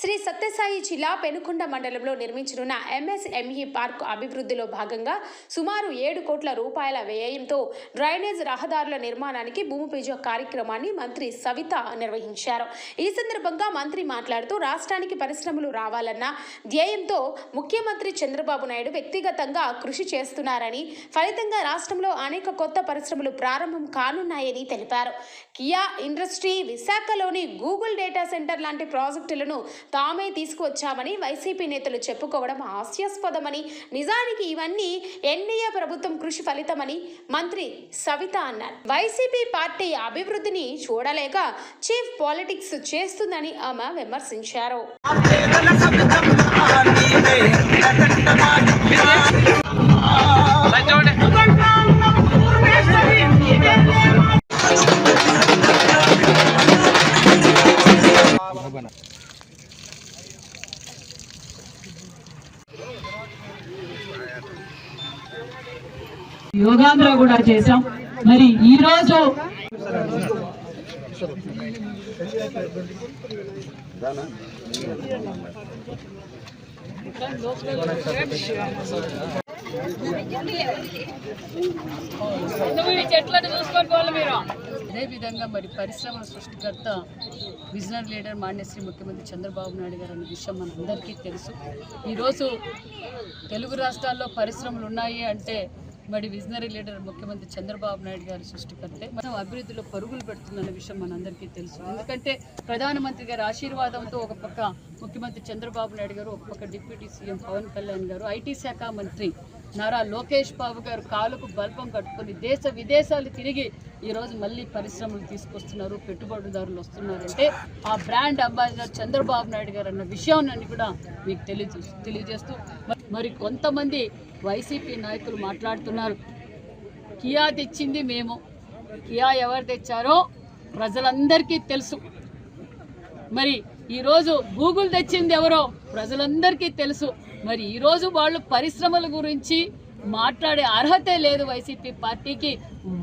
శ్రీ సత్యసాయి జిల్లా పెనుకొండ మండలంలో నిర్మించనున్న MSME park అభివృద్ధిలో భాగంగా సుమారు ఏడు కోట్ల రూపాయల వ్యయంతో డ్రైనేజ్ రహదారుల నిర్మాణానికి భూమి పూజ కార్యక్రమాన్ని మంత్రి సవిత నిర్వహించారు. ఈ సందర్భంగా మంత్రి మాట్లాడుతూ రాష్ట్రానికి పరిశ్రమలు రావాలన్న ధ్యేయంతో ముఖ్యమంత్రి చంద్రబాబు నాయుడు వ్యక్తిగతంగా కృషి చేస్తున్నారని ఫలితంగా రాష్ట్రంలో అనేక కొత్త పరిశ్రమలు ప్రారంభం కానున్నాయని తెలిపారు. కియా ఇండస్ట్రీ విశాఖలోని గూగుల్ డేటా సెంటర్ లాంటి ప్రాజెక్టులను తామే తీసుకువచ్చామని వైసీపీ నేతలు చెప్పుకోవడం హాస్యాస్పదమని నిజానికి ఇవన్నీ ఎన్డీఏ ప్రభుత్వం కృషి ఫలితమని మంత్రి సవిత అన్నారు. వైసీపీ పార్టీ అభివృద్ధిని చూడలేక చీఫ్ పాలిటిక్స్ చేస్తుందని ఆమె విమర్శించారు. యోగాంధ్ర కూడా చేశాం. మరి ఈ రోజు అదేవిధంగా మరి. పరిశ్రమల సృష్టికర్త విజనరీ లీడర్ మాన్యశ్రీ ముఖ్యమంత్రి చంద్రబాబు నాయుడు గారు అనే విషయం మనందరికీ తెలుసు. ఈరోజు తెలుగు రాష్ట్రాల్లో పరిశ్రమలు ఉన్నాయి అంటే మరి విజనరీ లీడర్ ముఖ్యమంత్రి చంద్రబాబు నాయుడు గారి సృష్టికర్తే. మనం అభివృద్ధిలో పరుగులు పెడుతున్న విషయం మనందరికీ తెలుసు. ఎందుకంటే ప్రధానమంత్రి గారి ఆశీర్వాదంతో ఒక పక్క ముఖ్యమంత్రి చంద్రబాబు నాయుడు గారు ఒక పక్క డిప్యూటీ సీఎం పవన్ కళ్యాణ్ గారు ఐటీ శాఖ మంత్రి నారా లోకేష్ బాబు గారు కాలుకు బల్పం కట్టుకొని దేశ విదేశాలు తిరిగి ఈరోజు మళ్ళీ పరిశ్రమలు తీసుకొస్తున్నారు పెట్టుబడిదారులు వస్తున్నారంటే ఆ బ్రాండ్ అంబాసిడర్ చంద్రబాబు నాయుడు గారు అన్న విషయాన్ని కూడా మీకు తెలియజే తెలియజేస్తూ మరి కొంతమంది వైసీపీ నాయకులు మాట్లాడుతున్నారు. కియా తెచ్చింది మేము. కియా ఎవరు తెచ్చారో ప్రజలందరికీ తెలుసు. మరి ఈరోజు గూగుల్ తెచ్చింది ఎవరో ప్రజలందరికీ తెలుసు. మరి ఈరోజు వాళ్ళు పరిశ్రమల గురించి మాట్లాడే అర్హతే లేదు వైసీపీ పార్టీకి.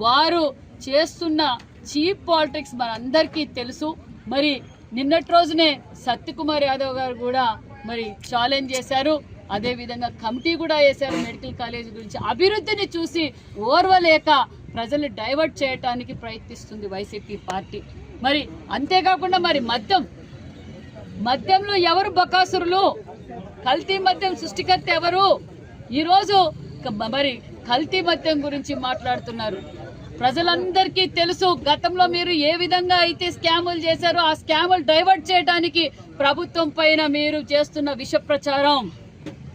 వారు చేస్తున్న చీప్ పాలిటిక్స్ మనందరికీ తెలుసు. మరి నిన్నటి రోజునే సత్యకుమార్ యాదవ్ గారు కూడా మరి ఛాలెంజ్ చేశారు. అదేవిధంగా కమిటీ కూడా వేశారు మెడికల్ కాలేజ్ గురించి. అభివృద్ధిని చూసి ఓర్వలేక ప్రజల్ని డైవర్ట్ చేయటానికి ప్రయత్నిస్తుంది వైసీపీ పార్టీ. మరి అంతేకాకుండా మరి మద్యం. మద్యంలో ఎవరు బకాసురులు? కల్తీ మద్యం సృష్టికర్త ఎవరు? ఈరోజు మరి కల్తీ మద్యం గురించి మాట్లాడుతున్నారు. ప్రజలందరికీ తెలుసు గతంలో మీరు ఏ విధంగా అయితే స్కాములు చేశారో ఆ స్కాములు డైవర్ట్ చేయడానికి ప్రభుత్వం పైన మీరు చేస్తున్న విష ప్రచారం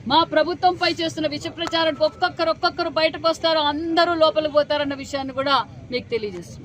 మా ప్రభుత్వంపై చేస్తున్న విష ప్రచారం ఒక్కొక్కరు ఒక్కొక్కరు బయటకు వస్తారు అందరూ లోపలికి పోతారన్న విషయాన్ని కూడా మీకు తెలియజేస్తుంది